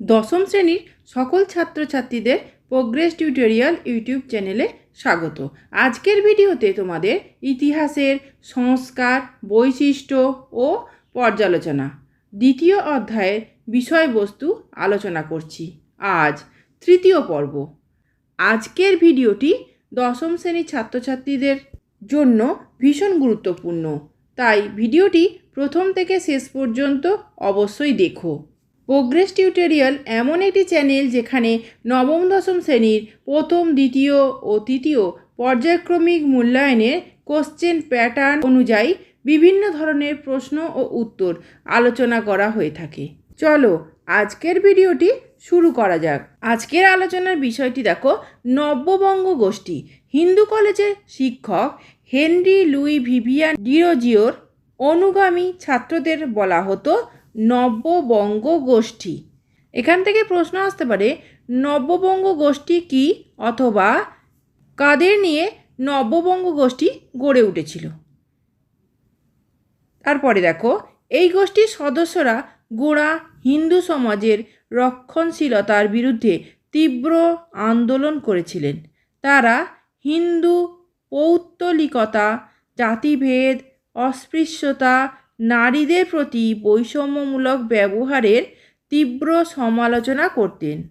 দশম শ্রেণির সকল ছাত্রছাত্রীদের প্রোগ্রেস টিউটোরিয়াল ইউটিউব চ্যানেলে স্বাগত। আজকের ভিডিওতে তোমাদের ইতিহাসের সংস্কার, বৈশিষ্ট্য ও পর্যালোচনা দ্বিতীয় অধ্যায়ের বিষয়বস্তু আলোচনা করছি। আজ তৃতীয় পর্ব। আজকের ভিডিওটি দশম শ্রেণির ছাত্রছাত্রীদের জন্য ভীষণ গুরুত্বপূর্ণ। তাই ভিডিওটি প্রথম থেকে শেষ পর্যন্ত অবশ্যই দেখো। প্রোগ্রেস টিউটোরিয়াল এমন একটি চ্যানেল যেখানে নবম, দশম শ্রেণির প্রথম, দ্বিতীয় ও তৃতীয় পর্যায়ক্রমিক মূল্যায়নের কোশ্চেন প্যাটার্ন অনুযায়ী বিভিন্ন ধরনের প্রশ্ন ও উত্তর আলোচনা করা হয়ে থাকে। চলো আজকের ভিডিওটি শুরু করা যাক। আজকের আলোচনার বিষয়টি দেখো, নব্যবঙ্গ গোষ্ঠী। হিন্দু কলেজের শিক্ষক হেনরি লুই ভিভিয়ান ডিরোজিওর অনুগামী ছাত্রদের বলা হতো নব্যবঙ্গ গোষ্ঠী। এখান থেকে প্রশ্ন আসতে পারে নব্যবঙ্গ গোষ্ঠী কি অথবা কাদের নিয়ে নব্যবঙ্গ গোষ্ঠী গড়ে উঠেছিল? তারপরে দেখো, এই গোষ্ঠীর সদস্যরা গোড়া হিন্দু সমাজের রক্ষণশীলতার বিরুদ্ধে তীব্র আন্দোলন করেছিলেন। তারা হিন্দু পৌত্তলিকতা, জাতিভেদ, অস্পৃশ্যতা নারীদের প্রতি বৈষম্যমূলক ব্যবহারের তীব্র সমালোচনা করতেন।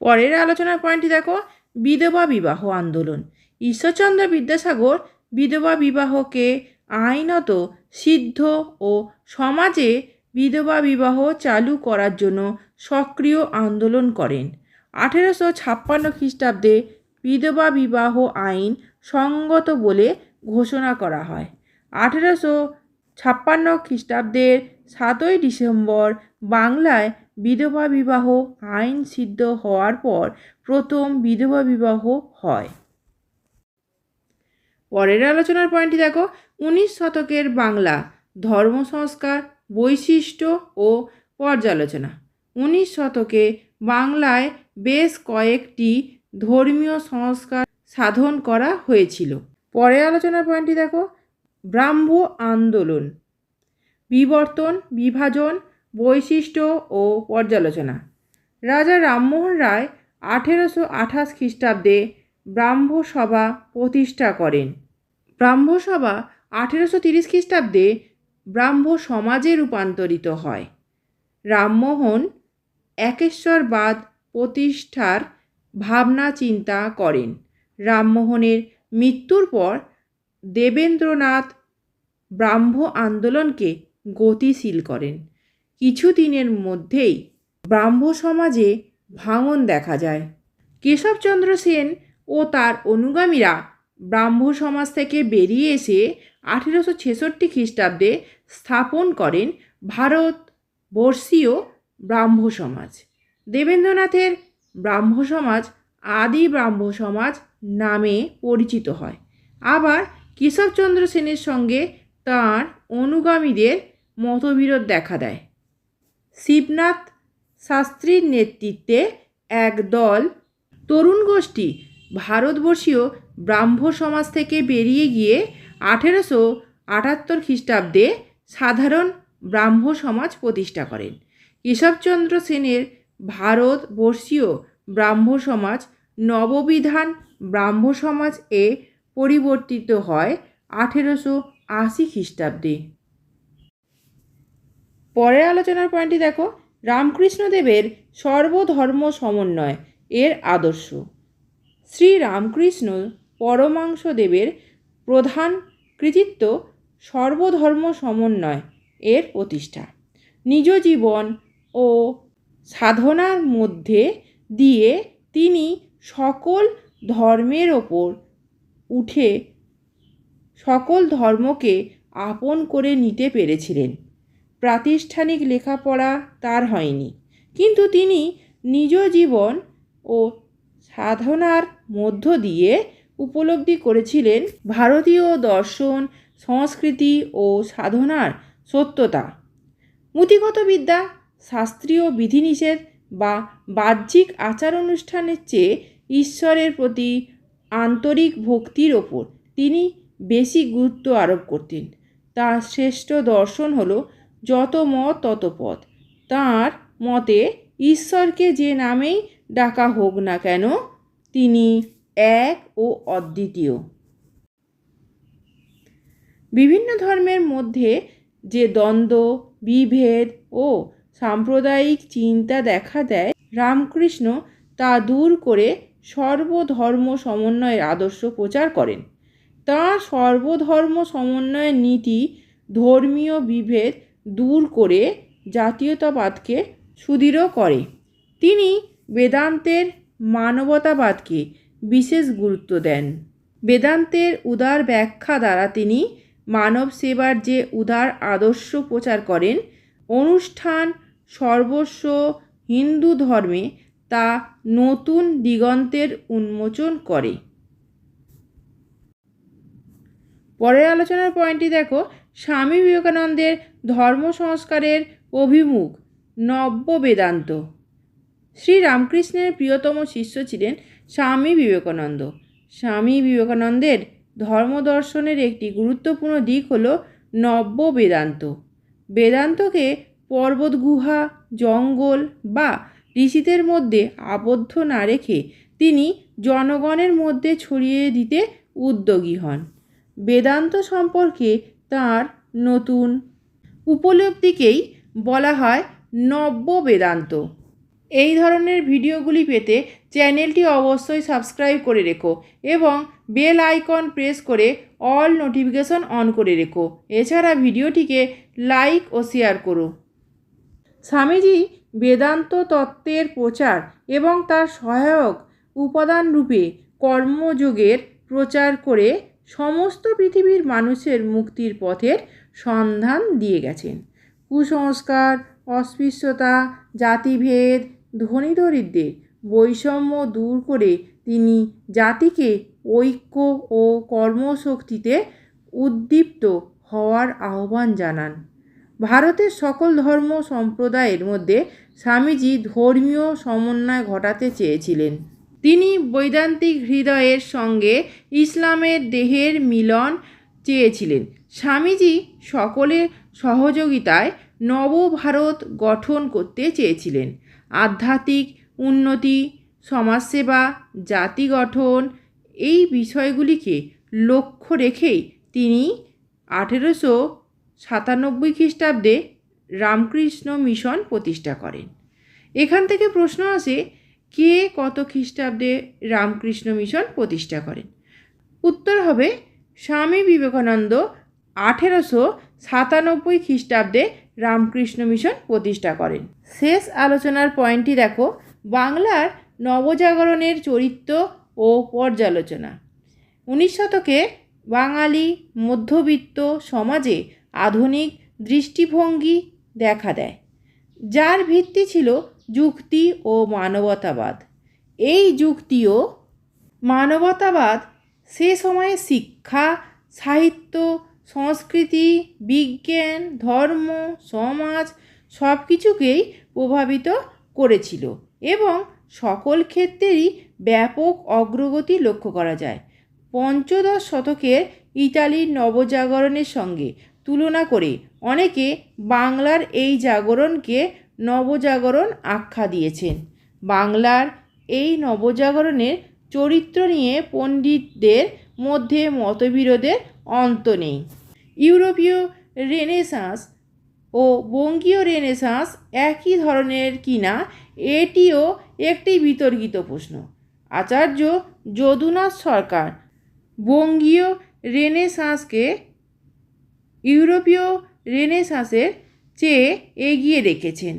পরের আলোচনার পয়েন্টটি দেখো, বিধবা বিবাহ আন্দোলন। ঈশ্বরচন্দ্র বিদ্যাসাগর বিধবা বিবাহকে আইনত সিদ্ধ ও সমাজে বিধবা বিবাহ চালু করার জন্য সক্রিয় আন্দোলন করেন। আঠেরোশো ছাপ্পান্ন খ্রিস্টাব্দে বিধবা বিবাহ আইন সঙ্গত বলে ঘোষণা করা হয়। আঠেরোশো ছাপ্পান্ন খ্রিস্টাব্দের সাতই ডিসেম্বর বাংলায় বিধবা বিবাহ আইন সিদ্ধ হওয়ার পর প্রথম বিধবা বিবাহ হয়। পরের আলোচনার পয়েন্টটি দেখো, উনিশ শতকের বাংলা ধর্ম সংস্কার, বৈশিষ্ট্য ও পর্যালোচনা। উনিশ শতকে বাংলায় বেশ কয়েকটি ধর্মীয় সংস্কার সাধন করা হয়েছিল। পরের আলোচনার পয়েন্টটি দেখো ব্রাহ্ম আন্দোলন, বিবর্তন, বিভাজন, বৈশিষ্ট্য ও পর্যালোচনা। রাজা রামমোহন রায় আঠেরোশো আঠাশ খ্রিস্টাব্দে ব্রাহ্মসভা প্রতিষ্ঠা করেন। ব্রাহ্মসভা আঠেরোশো তিরিশ খ্রিস্টাব্দে ব্রাহ্ম সমাজে রূপান্তরিত হয়। রামমোহন একেশ্বরবাদ প্রতিষ্ঠার ভাবনা চিন্তা করেন। রামমোহনের মৃত্যুর পর দেবেন্দ্রনাথ ব্রাহ্ম আন্দোলনকে গতিশীল করেন। কিছুদিনের মধ্যেই ব্রাহ্ম সমাজে ভাঙন দেখা যায়। কেশবচন্দ্র সেন ও তার অনুগামীরা ব্রাহ্ম সমাজ থেকে বেরিয়ে এসে আঠেরোশো ছেষট্টি খ্রিস্টাব্দে স্থাপন করেন ভারতবর্ষীয় ব্রাহ্ম সমাজ। দেবেন্দ্রনাথের ব্রাহ্ম সমাজ আদি ব্রাহ্ম সমাজ নামে পরিচিত হয়। আবার কেশবচন্দ্র সেনের সঙ্গে তাঁর অনুগামীদের মতবিরোধ দেখা দেয়। শিবনাথ শাস্ত্রীর নেতৃত্বে এক দল তরুণ গোষ্ঠী ভারতবর্ষীয় ব্রাহ্ম সমাজ থেকে বেরিয়ে গিয়ে আঠেরোশো আটাত্তর খ্রিস্টাব্দে সাধারণ ব্রাহ্ম সমাজ প্রতিষ্ঠা করেন। কেশবচন্দ্র সেনের ভারতবর্ষীয় ব্রাহ্ম সমাজ নববিধান ব্রাহ্ম সমাজ এ পরিবর্তিত হয় আঠেরোশো আশি খ্রিস্টাব্দে। পরের আলোচনার পয়েন্টটি দেখো। রামকৃষ্ণদেবের সর্বধর্ম সমন্বয়, এর আদর্শ। শ্রী রামকৃষ্ণ পরমাংশদেবের প্রধান কৃতিত্ব সর্বধর্ম সমন্বয়, এর প্রতিষ্ঠা। নিজ জীবন ও সাধনার মধ্যে দিয়ে তিনি সকল ধর্মের ওপর উঠে সকল ধর্মকে আপন করে নিতে পেরেছিলেন। প্রাতিষ্ঠানিক লেখাপড়া তার হয়নি, কিন্তু তিনি নিজ জীবন ও সাধনার মধ্য দিয়ে উপলব্ধি করেছিলেন ভারতীয় দর্শন, সংস্কৃতি ও সাধনার সত্যতা। মতিগত বিদ্যা, শাস্ত্রীয় বিধিনিষেধ বা বাহ্যিক আচার অনুষ্ঠানের চেয়ে ঈশ্বরের প্রতি আন্তরিক ভক্তির ওপর তিনি বেশি গুরুত্ব আরোপ করতেন। তার শ্রেষ্ঠ দর্শন হলো যত মত তত পথ। তাঁর মতে ঈশ্বরকে যে নামেই ডাকা হোক না কেন, তিনি এক ও অদ্বিতীয়। বিভিন্ন ধর্মের মধ্যে যে দ্বন্দ্ব, বিভেদ ও সাম্প্রদায়িক চিন্তা দেখা দেয় রামকৃষ্ণ, তা দূর করে সর্বধর্ম সমন্বয়ের আদর্শ প্রচার করেন। তাঁর সর্বধর্ম সমন্বয়ের নীতি, ধর্মীয় বিভেদ দূর করে জাতীয়তাবাদকে সুদৃঢ় করে। তিনি বেদান্তের মানবতাবাদকে বিশেষ গুরুত্ব দেন। বেদান্তের উদার ব্যাখ্যা দ্বারা তিনি মানব সেবার যে উদার আদর্শ প্রচার করেন, অনুষ্ঠান সর্বস্ব হিন্দু ধর্মে তা নতুন দিগন্তের উন্মোচন করে। পরের আলোচনার পয়েন্টটি দেখো, স্বামী বিবেকানন্দের ধর্ম সংস্কারের অভিমুখ, নব্য বেদান্ত। শ্রী রামকৃষ্ণের প্রিয়তম শিষ্য ছিলেন স্বামী বিবেকানন্দ। স্বামী বিবেকানন্দের ধর্মদর্শনের একটি গুরুত্বপূর্ণ দিক হল নব্য বেদান্ত। বেদান্তকে পর্বত গুহা, জঙ্গল বা ঋষিদের মধ্যে আবদ্ধ না রেখে তিনি জনগণের মধ্যে ছড়িয়ে দিতে উদ্যোগী হন। বেদান্ত সম্পর্কে তার নতুন উপলব্ধিকেই বলা হয় নব্য বেদান্ত। এই ধরনের ভিডিওগুলি পেতে চ্যানেলটি অবশ্যই সাবস্ক্রাইব করে রেখো এবং বেল আইকন প্রেস করে অল নোটিফিকেশন অন করে রেখো। এছাড়া ভিডিওটিকে লাইক ও শেয়ার করো। স্বামীজি বেদান্ত তত্ত্বের প্রচার এবং তার সহায়ক উপাদান রূপে কর্মযোগের প্রচার করে সমস্ত পৃথিবীর মানুষের মুক্তির পথের সন্ধান দিয়ে গেছেন। কুসংস্কার, অস্পৃশ্যতা, জাতিভেদ, ধনী দরিদ্রের বৈষম্য দূর করে তিনি জাতিকে ঐক্য ও কর্মশক্তিতে উদ্দীপ্ত হওয়ার আহ্বান জানান। ভারতের সকল ধর্ম সম্প্রদায়ের মধ্যে স্বামীজি ধর্মীয় সমন্বয় ঘটাতে চেয়েছিলেন। তিনি বৈদান্তিক হৃদয়ের সঙ্গে ইসলামের দেহের মিলন চেয়েছিলেন। স্বামীজি সকলের সহযোগিতায় নবভারত গঠন করতে চেয়েছিলেন। আধ্যাত্মিক উন্নতি, সমাজসেবা, জাতি গঠন এই বিষয়গুলিকে লক্ষ্য রেখেই তিনি আঠেরোশো সাতানব্বই খ্রিস্টাব্দে রামকৃষ্ণ মিশন প্রতিষ্ঠা করেন। এখান থেকে প্রশ্ন আসে কে কত খ্রিস্টাব্দে রামকৃষ্ণ মিশন প্রতিষ্ঠা করেন? উত্তর হবে স্বামী বিবেকানন্দ আঠেরোশো সাতানব্বই খ্রিস্টাব্দে রামকৃষ্ণ মিশন প্রতিষ্ঠা করেন। শেষ আলোচনার পয়েন্টটি দেখো, বাংলার নবজাগরণের চরিত্র ও পর্যালোচনা। উনিশ শতকে বাঙালি মধ্যবিত্ত সমাজে আধুনিক দৃষ্টিভঙ্গি দেখা দেয়, যার ভিত্তি ছিল যুক্তি ও মানবতাবাদ। এই যুক্তি ও মানবতাবাদ সে সময়ে শিক্ষা, সাহিত্য, সংস্কৃতি, বিজ্ঞান, ধর্ম, সমাজ সব কিছুকেই প্রভাবিত করেছিল এবং সকল ক্ষেত্রেই ব্যাপক অগ্রগতি লক্ষ্য করা যায়। পঞ্চদশ শতকের ইতালির নবজাগরণের সঙ্গে তুলনা করে অনেকে বাংলার এই জাগরণকে নবজাগরণ আখ্যা দিয়েছেন। বাংলার এই নবজাগরণের চরিত্র নিয়ে পণ্ডিতদের মধ্যে মতবিরোধের অন্ত নেই। ইউরোপীয় রেনেসাঁস ও বঙ্গীয় রেনেসাঁস একই ধরনের কিনা এটিও একটি বিতর্কিত প্রশ্ন। আচার্য যদুনাথ সরকার বঙ্গীয় রেনেসাঁসকে ইউরোপীয় রেনেসাঁসের চেয়ে এগিয়ে রেখেছেন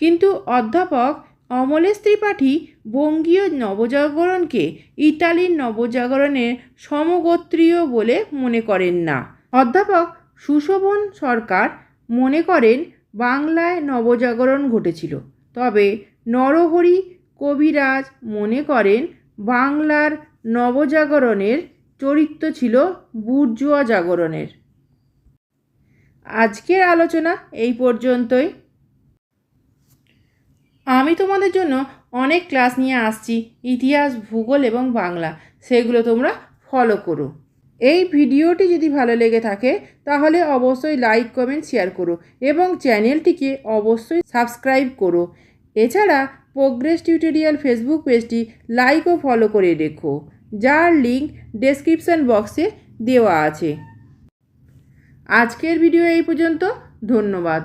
কিন্তু অধ্যাপক অমলেশ ত্রিপাঠী বঙ্গীয় নবজাগরণকে ইতালির নবজাগরণের সমগোত্রীয় বলে মনে করেন না। অধ্যাপক সুশোভন সরকার মনে করেন বাংলায় নবজাগরণ ঘটেছিল, তবে নরহরি কবিরাজ মনে করেন বাংলার নবজাগরণের চরিত্র ছিল বুর্জুয়া জাগরণের। আজকের আলোচনা এই পর্যন্তই। আমি তোমাদের জন্য অনেক ক্লাস নিয়ে আসছি, ইতিহাস, ভূগোল এবং বাংলা। সেগুলো তোমরা ফলো করো। এই ভিডিওটি যদি ভালো লেগে থাকে, তাহলে অবশ্যই লাইক কমেন্ট শেয়ার করো এবং চ্যানেলটিকে অবশ্যই সাবস্ক্রাইব করো। এছাড়া প্রোগ্রেস টিউটোরিয়াল ফেসবুক পেজটি লাইক ও ফলো করে রেখো। যার লিঙ্ক ডেসক্রিপশন বক্সে দেওয়া আছে। আজকের ভিডিও এই পর্যন্ত ধন্যবাদ।